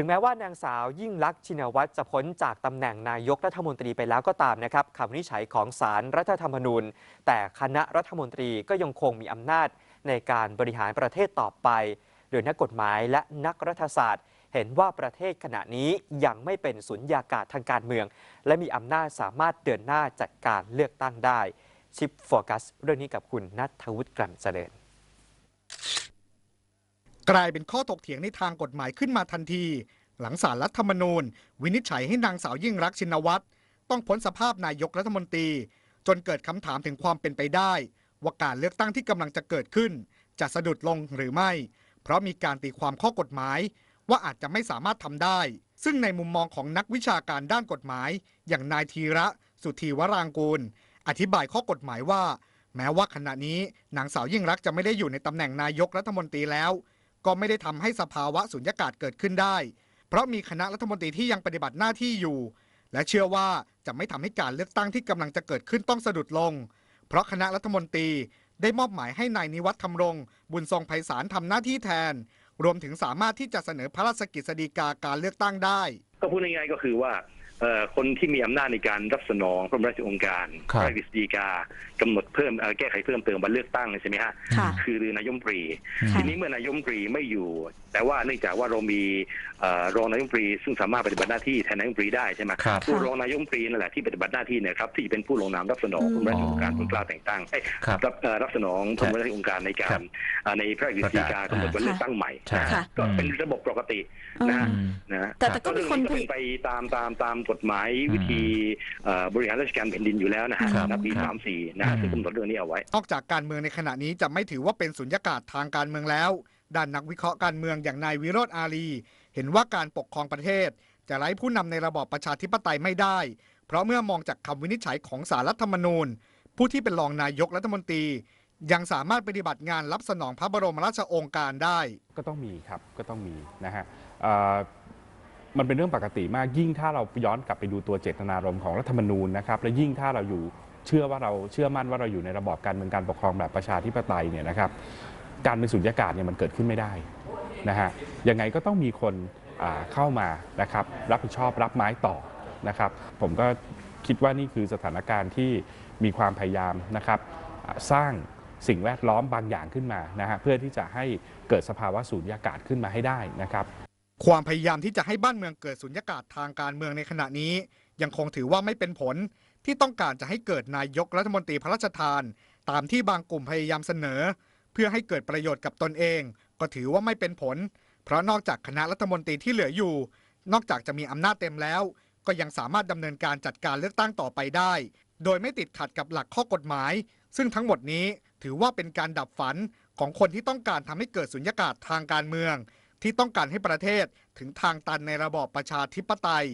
ถึงแม้ว่านางสาวยิ่งลักษณ์ชินวัตรจะพ้นจากตำแหน่งนายกรัฐมนตรีไปแล้วก็ตามนะครับคำวินิจฉัยของศาลรัฐธรรมนูญ แต่คณะรัฐมนตรีก็ยังคงมีอำนาจในการบริหารประเทศต่อไป โดยนักกฎหมายและนักรัฐศาสตร์ เห็นว่าประเทศขณะนี้ยังไม่เป็นสุญญากาศทางการเมือง และมีอำนาจสามารถเดินหน้าจัดการเลือกตั้งได้ ชิปโฟกัสเรื่องนี้กับคุณนัทวุฒิกลั่นเจริญ กลายเป็นข้อถกเถียงในทางกฎหมายขึ้นมาทันที หลังสารรัฐธรรมนูญ วินิจฉัยให้นางสาวยิ่งรักชินวัตรต้องพ้นสภาพนายกรัฐมนตรี จนเกิดคำถามถึงความเป็นไปได้ ว่าการเลือกตั้งที่กำลังจะเกิดขึ้น จะสะดุดลงหรือไม่ เพราะมีการตีความข้อกฎหมาย ว่าอาจจะไม่สามารถทำได้ ซึ่งในมุมมองของนักวิชาการด้านกฎหมาย อย่างนายธีระ สุธีวรางกูล อธิบายข้อกฎหมายว่า แม้ว่าขณะนี้นางสาวยิ่งรักจะไม่ได้อยู่ในตำแหน่งนายกรัฐมนตรีแล้ว ก็ไม่ได้ทำให้สภาวะสุญญากาศเกิดขึ้นได้ เพราะมีคณะรัฐมนตรีที่ยังปฏิบัติหน้าที่อยู่ และเชื่อว่าจะไม่ทำให้การเลือกตั้งที่กำลังจะเกิดขึ้นต้องสะดุดลง เพราะคณะรัฐมนตรีได้มอบหมายให้นายนิวัฒน์ธรรง บุญทรงไพศาลทำหน้าที่แทน รวมถึงสามารถที่จะเสนอพระราชกิจสฎีกาการเลือกตั้งได้ ก็พูดง่ายๆก็คือว่า คนที่มีอำนาจในการรับสนองพระบรมราชโองการครับพระราชกฤษฎีกากำหนดเพิ่มเอ่อแก้ไขเพิ่มเติมวันเลือกตั้งใช่ไหมฮะค่ะคือนายกรัฐมนตรีค่ะทีนี้เมื่อนายกรัฐมนตรีไม่อยู่ แต่ว่าเนื่องจากว่าเรามีเอ่อรองนายกรัฐมนตรี ซึ่งสามารถปฏิบัติหน้าที่แทนนายกรัฐมนตรีได้ใช่ไหมครับผู้รองนายกรัฐมนตรีนั่นแหละที่ปฏิบัติหน้าที่เนี่ยครับที่เป็นผู้ลงนามรับสนองอืมพระบรมราชโองการโปรดเกล้าแต่งตั้งเอ้ยครับรับเอ่อรับสนองพระบรมราชโองการในกาครัรบเอ่อในพระราชกฤษฎีกากำหนดวันเลือกตั้งใหม่ใช่ค่ะก็เป็นระบบปกติอืมนะฮะอืมนะฮะแต่แต่ก็มีคนก็พเป็ยนไปตามตามตามกฎหมายวิธีเอ่อบริหารราชการแผ่นดินอยู่แล้วนะฮะครับนับปีครับสามสี่นะฮะอืมซึ่งกำหนดเรื่องนี้เอาไว้ นอกจากการเมืองในขณะนี้จะไม่ถือว่าเป็นสุญญากาศทางการเมืองแล้ว ด้านนักวิเคราะห์การเมืองอย่างนายวิโรธอารีเห็นว่าการปกครองประเทศ จะไร้ผู้นำในระบอบประชาธิปไตยไม่ได้ เพราะเมื่อมองจากคำวินิจฉัยของสารรัฐธรรมนูญ ผู้ที่เป็นรองนายกรัฐมนตรียังสามารถปฏิบัติงานรับสนองพระบรมราชโองการได้ ก็ต้องมีครับก็ต้องมีนะฮะเอ่อ มันเป็นเรื่องปกติมากยิ่งถ้าเราย้อนกลับไปดูตัวเจตนารมณ์ของรัฐธรรมนูญนะครับและยิ่งถ้าเราอยู่เชื่อว่าเราเชื่อมั่นว่าเราอยู่ในระบอบการเมืองการปกครองแบบประชาธิปไตยเนี่ยนะครับการเป็นสุญญากาศเนี่ยมันเกิดขึ้นไม่ได้นะฮะยังไงก็ต้องมีคนเข้ามานะครับรับผิดชอบรับไม้ต่อนะครับผมก็คิดว่านี่คือสถานการณ์ที่มีความพยายามนะครับสร้างสิ่งแวดล้อมบางอย่างขึ้นมานะฮะเพื่อที่จะให้เกิดสภาวะสูญญากาศขึ้นมาให้ได้นะครับ ความพยายามที่จะให้บ้านเมืองเกิดสุญญากาศทางการเมืองในขณะนี้ ยังคงถือว่าไม่เป็นผลที่ต้องการจะให้เกิดนายกรัฐมนตรีพระราชทาน ตามที่บางกลุ่มพยายามเสนอ เพื่อให้เกิดประโยชน์กับตนเอง ก็ถือว่าไม่เป็นผล เพราะนอกจากคณะรัฐมนตรีที่เหลืออยู่ นอกจากจะมีอำนาจเต็มแล้ว ก็ยังสามารถดำเนินการจัดการเลือกตั้งต่อไปได้ โดยไม่ติดขัดกับหลักข้อกฎหมาย ซึ่งทั้งหมดนี้ถือว่าเป็นการดับฝันของคนที่ต้องการทำให้เกิดสุญญากาศทางการเมือง ที่ต้องการให้ประเทศถึงทางตันในระบอบประชาธิปไตย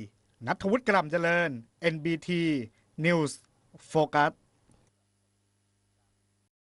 นัทวุฒิกรัมเจริญ NBT News Focus